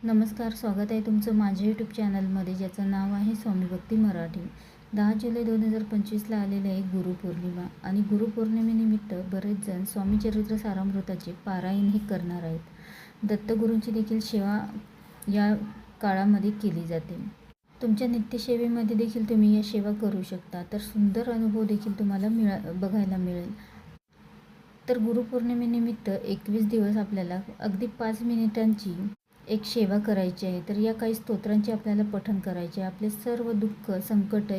नमस्कार स्वागत आहे तुमचं माझ्या यूट्यूब चॅनलमध्ये ज्याचं नाव आहे स्वामी भक्ती मराठी. दहा जुलै दोन हजार पंचवीसला आलेले आहे गुरुपौर्णिमा आणि गुरुपौर्णिमेनिमित्त बरेच जण स्वामीचरित्र सारामृताचे पारायण हे करणार आहेत. दत्तगुरूंची देखील सेवा या काळामध्ये केली जाते. तुमच्या नित्यसेवेमध्ये देखील तुम्ही या सेवा करू शकता तर सुंदर अनुभव देखील तुम्हाला मिळा बघायला मिळेल. तर गुरुपौर्णिमेनिमित्त एकवीस दिवस आपल्याला अगदी पाच मिनिटांची एक सेवा करायची आहे तर या काही स्तोत्रांचे आपल्याला पठण करायचे आहे. आपले सर्व दुःख संकट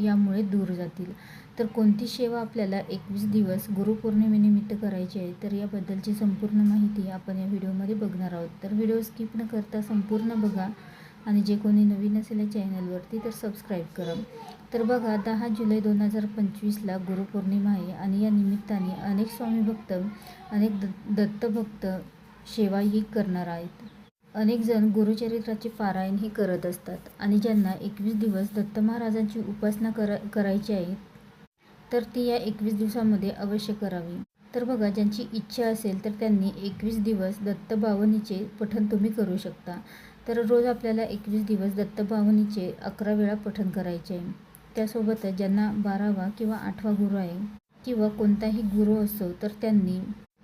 यामुळे दूर जातील. तर कोणती सेवा आपल्याला एकवीस दिवस गुरुपौर्णिमेनिमित्त करायची आहे तर याबद्दलची संपूर्ण माहिती आपण या व्हिडिओमध्ये बघणार आहोत. तर व्हिडिओ स्किप न करता संपूर्ण बघा आणि जे कोणी नवीन असेल या चॅनलवरती तर सबस्क्राईब करा. तर बघा दहा जुलै दोन हजार पंचवीसला गुरुपौर्णिमा आहे आणि या निमित्ताने अनेक स्वामी भक्त अनेक द दत्तभक्त सेवा ही करणार आहेत. अनेक जण गुरुचरित्राचे पारायण हे करत असतात आणि ज्यांना एकवीस दिवस दत्त महाराजांची उपासना करा करायची आहे तर ती या एकवीस दिवसामध्ये अवश्य करावी. तर बघा ज्यांची इच्छा असेल तर त्यांनी एकवीस दिवस दत्त पठन पठण तुम्ही करू शकता. तर रोज आपल्याला एकवीस दिवस दत्तभावनीचे अकरा वेळा पठण करायचे आहे. त्यासोबतच ज्यांना बारावा किंवा आठवा गुरु आहे किंवा कोणताही गुरु असो तर त्यांनी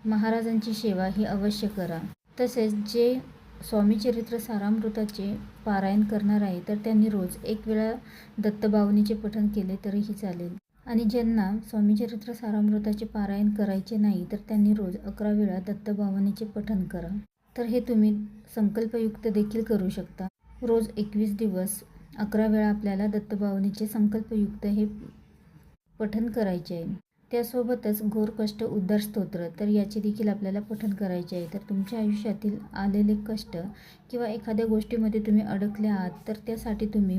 महाराजांची सेवा ही अवश्य करा. तसेच जे स्वामी चरित्र सारामृताचे पारायण करणार आहे तर त्यांनी रोज एक वेळा दत्तभावनीचे पठण केले तरीही चालेल. आणि ज्यांना स्वामी चरित्र सारामृताचे पारायण करायचे नाही तर त्यांनी रोज अकरा वेळा दत्तभावनीचे पठण करा. तर हे तुम्ही संकल्पयुक्त देखील करू शकता. रोज एकवीस दिवस अकरा वेळा आपल्याला दत्तभावनीचे संकल्पयुक्त हे पठण करायचे आहे. त्यासोबतच घोर कष्ट उद्धार स्तोत्र तर याचे देखील आपल्याला पठन करायचे आहे. तर तुमच्या आयुष्यातील आलेले कष्ट किंवा एखाद्या गोष्टीमध्ये तुम्ही अडकले आहात तर त्यासाठी तुम्ही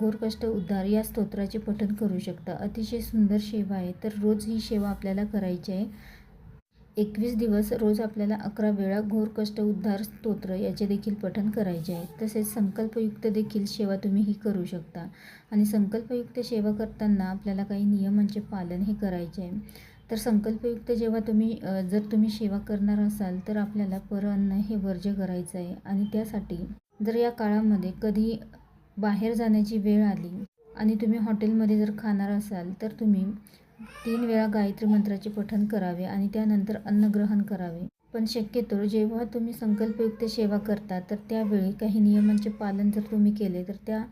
गोरकष्ट उद्धार या स्तोत्राचे पठन करू शकता. अतिशय सुंदर सेवा आहे. तर रोज ही सेवा आपल्याला करायची आहे. एकवीस दिवस रोज आपल्याला अकरा वेळा घोर कष्ट उद्धार स्तोत्र याचे देखील पठण करायचे आहे. तसेच संकल्पयुक्त देखील सेवा तुम्ही ही करू शकता. आणि संकल्पयुक्त सेवा करताना आपल्याला काही नियमांचे पालन हे करायचे आहे. तर संकल्पयुक्त जेव्हा तुम्ही जर तुम्ही सेवा करणार असाल तर आपल्याला परअन्न हे वर्ज्य करायचं आहे. आणि त्यासाठी जर या काळामध्ये कधी बाहेर जाण्याची वेळ आली आणि तुम्ही हॉटेलमध्ये जर खाणार असाल तर तुम्ही तीन वेळा गायत्री मंत्राचे पठण करावे आणि त्यानंतर अन्नग्रहण करावे. पण शक्यतो जेव्हा तुम्ही संकल्पयुक्त सेवा करता तर त्यावेळी काही नियमांचे पालन जर तुम्ही केले तर त्या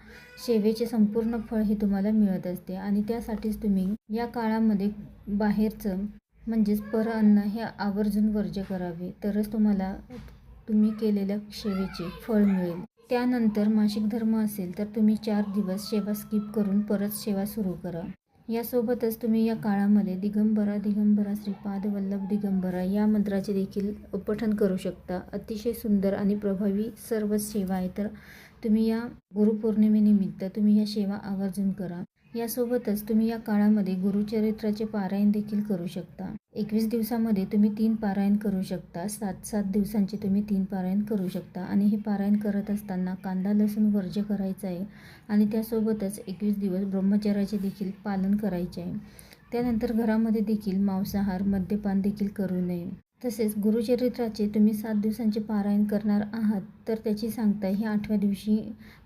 सेवेचे संपूर्ण फळ हे तुम्हाला मिळत असते. आणि त्यासाठीच तुम्ही या काळामध्ये बाहेरचं म्हणजेच पर अन्न हे आवर्जून वर्ज्य करावे. तरच तुम्हाला तुम्ही केलेल्या सेवेचे फळ मिळेल. त्यानंतर मासिक धर्म असेल तर तुम्ही चार दिवस सेवा स्किप करून परत सेवा सुरू करा. यासोबतच तुम्ही या काळामध्ये दिगंबरा दिगंबरा श्रीपाद वल्लभ दिगंबरा या मंत्राचे देखील पठन करू शकता. अतिशय सुंदर आणि प्रभावी सर्वच सेवा आहे. तर तुम्ही या गुरुपौर्णिमेनिमित्त तुम्ही या सेवा आवर्जून करा. यासोबतच तुम्ही या काळामध्ये गुरुचरित्राचे पारायण देखील करू शकता. एकवीस दिवसामध्ये तुम्ही तीन पारायण करू शकता. सात सात दिवसांचे तुम्ही तीन पारायण करू शकता. आणि हे पारायण करत असताना कांदा लसूण वर्ज्य करायचं आहे. आणि त्यासोबतच एकवीस दिवस ब्रह्मचर्याचे देखील पालन करायचे आहे. त्यानंतर घरामध्ये देखील मांसाहार मद्यपान देखील करू नये. तसेच गुरुचरित्राचे तुम्ही सात दिवसांचे पारायण करणार आहात तर त्याची सांगता ही आठव्या दिवशी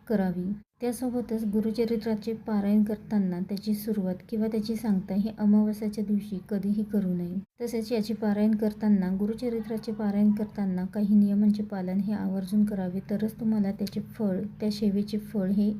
करावी. त्यासोबतच गुरुचरित्राचे पारायण करताना त्याची सुरुवात किंवा त्याची सांगता ही अमावस्याच्या दिवशी कधीही करू नये. तसेच याचे पारायण करताना गुरुचरित्राचे पारायण करताना काही नियमांचे पालन हे आवर्जून करावे तरच तुम्हाला त्याचे फळ त्या सेवेचे फळ हे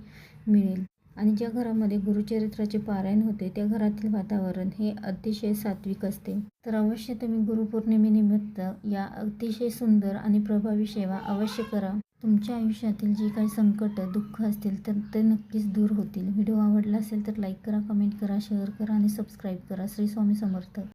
मिळेल. आणि ज्या घरामध्ये गुरुचरित्राचे पारायण होते त्या घरातील वातावरण हे अतिशय सात्विक असते. तर अवश्य तुम्ही गुरुपौर्णिमेनिमित्त या अतिशय सुंदर आणि प्रभावी सेवा अवश्य करा. तुमच्या आयुष्यातील जी काही संकट दुःख असतील तर ते नक्कीच दूर होतील. व्हिडिओ आवडला असेल तर लाईक करा कमेंट करा शेअर करा आणि सबस्क्राईब करा. श्री स्वामी समर्थ.